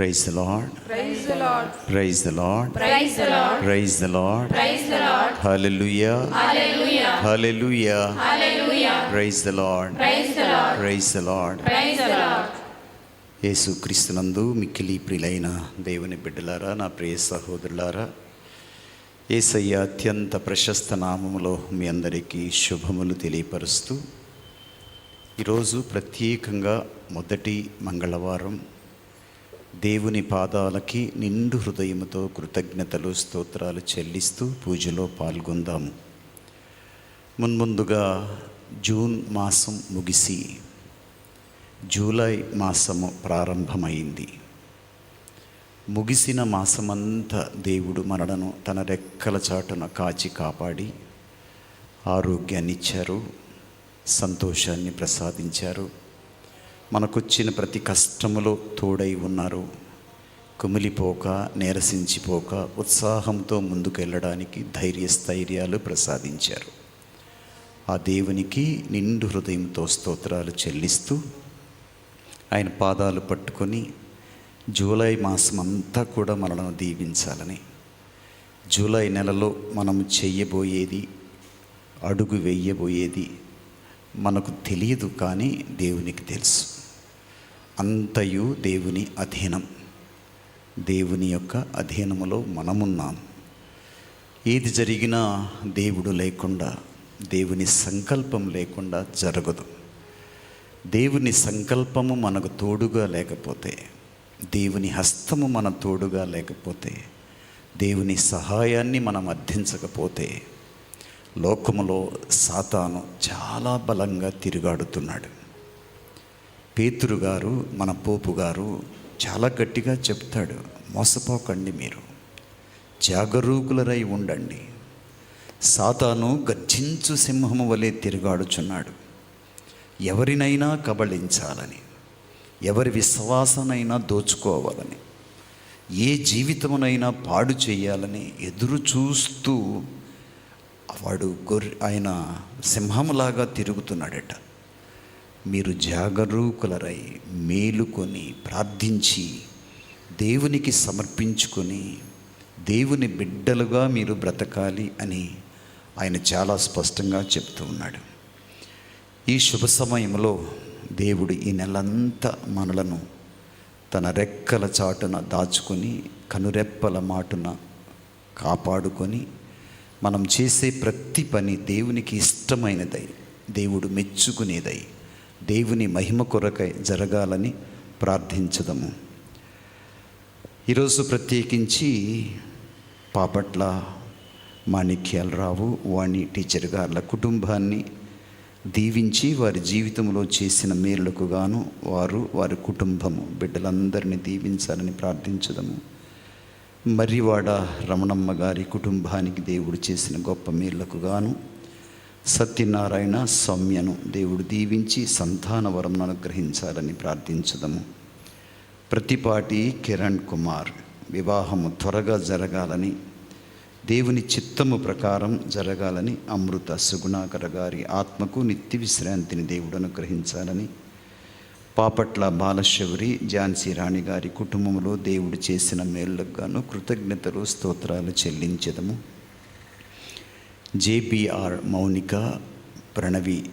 Praise the Lord. Praise the Lord. Praise the Lord. Praise the Lord. యేసు క్రీస్తునందు మిక్కిలి ప్రియులైన దేవుని బిడ్డలారా నా ప్రియ సహోదరులారా ఏసయ్య అత్యంత ప్రశస్త నామములో మీ అందరికీ శుభములు తెలియపరుస్తూ ఈరోజు ప్రత్యేకంగా మొదటి మంగళవారం దేవుని పాదాలకి నిండు హృదయముతో కృతజ్ఞతలు స్తోత్రాలు చెల్లిస్తూ పూజలో పాల్గొందాము మున్ముందుగా జూన్ మాసం ముగిసి జూలై మాసము ప్రారంభమైంది. ముగిసిన మాసమంతా దేవుడు మనలను తన రెక్కల చాటున కాచి కాపాడి ఆరోగ్యాన్ని ఇచ్చారు సంతోషాన్ని ప్రసాదించారు. మనకొచ్చిన ప్రతి కష్టములో తోడై ఉన్నారు. కుమిలిపోక నీరసించిపోక ఉత్సాహంతో ముందుకెళ్ళడానికి ధైర్యస్థైర్యాలు ప్రసాదించారు. ఆ దేవునికి నిండు హృదయంతో స్తోత్రాలు చెల్లిస్తూ ఆయన పాదాలు పట్టుకొని జూలై మాసం అంతా కూడా మనలను దీవించాలని జూలై నెలలో మనం చెయ్యబోయేది అడుగు వెయ్యబోయేది మనకు తెలియదు కానీ దేవునికి తెలుసు. అంతయు దేవుని అధీనం. దేవుని యొక్క అధీనములో మనమున్నాం. ఏది జరిగినా దేవుడు లేకుండా దేవుని సంకల్పం లేకుండా జరగదు. దేవుని సంకల్పము మనకు తోడుగా లేకపోతే దేవుని హస్తము మన తోడుగా లేకపోతే దేవుని సహాయాన్ని మనం అర్థించకపోతే లోకములో సాతాను చాలా బలంగా తిరుగాడుతున్నాడు. పేతురు గారు మన పోపు గారు చాలా గట్టిగా చెప్తాడు మోసపోకండి మీరు. జాగరూకులరై ఉండండి. సాతాను గర్జించు సింహము వలె తిరుగాడుచున్నాడు. ఎవరినైనా కబళించాలని ఎవరి విశ్వాసనైనా దోచుకోవాలని ఏ జీవితమునైనా పాడు చేయాలని ఎదురు చూస్తూ వాడు గొర్రె ఆయన సింహములాగా తిరుగుతున్నాడట. మీరు జాగరూకులరై మేలుకొని ప్రార్థించి దేవునికి సమర్పించుకొని దేవుని బిడ్డలుగా మీరు బ్రతకాలి అని ఆయన చాలా స్పష్టంగా చెప్తూ ఉన్నాడు. ఈ శుభ సమయంలో దేవుడు ఈ నెలంతా మనలను తన రెక్కల చాటున దాచుకొని కనురెప్పల మాటున కాపాడుకొని మనం చేసే ప్రతి పని దేవునికి ఇష్టమైనదై దేవుడు మెచ్చుకునేదై దేవుని మహిమ కొరకై జరగాలని ప్రార్థించదము. ఈరోజు ప్రత్యేకించి పాపట్ల మాణిక్యాలరావు వాణి టీచర్ గార్ల కుటుంబాన్ని దీవించి వారి జీవితంలో చేసిన మేలులకు గాను వారు వారి కుటుంబము బిడ్డలందరినీ దీవించాలని ప్రార్థించదము. మర్రివాడ రమణమ్మ గారి కుటుంబానికి దేవుడు చేసిన గొప్ప మేళ్ళకు గాను సత్యనారాయణ సౌమ్యను దేవుడు దీవించి సంతాన వరం అనుగ్రహించాలని ప్రార్థించదము. ప్రతిపాటి కిరణ్ కుమార్ వివాహము త్వరగా జరగాలని దేవుని చిత్తము ప్రకారం జరగాలని అమృత సుగుణాకర గారి ఆత్మకు నిత్య విశ్రాంతిని దేవుడు అనుగ్రహించాలని పాపట్ల బాలశౌరి ఝాన్సీ రాణి గారి కుటుంబంలో దేవుడు చేసిన మేళ్ళకు గాను కృతజ్ఞతలు స్తోత్రాలు చెల్లించదము. జేపీఆర్ మౌనిక ప్రణవి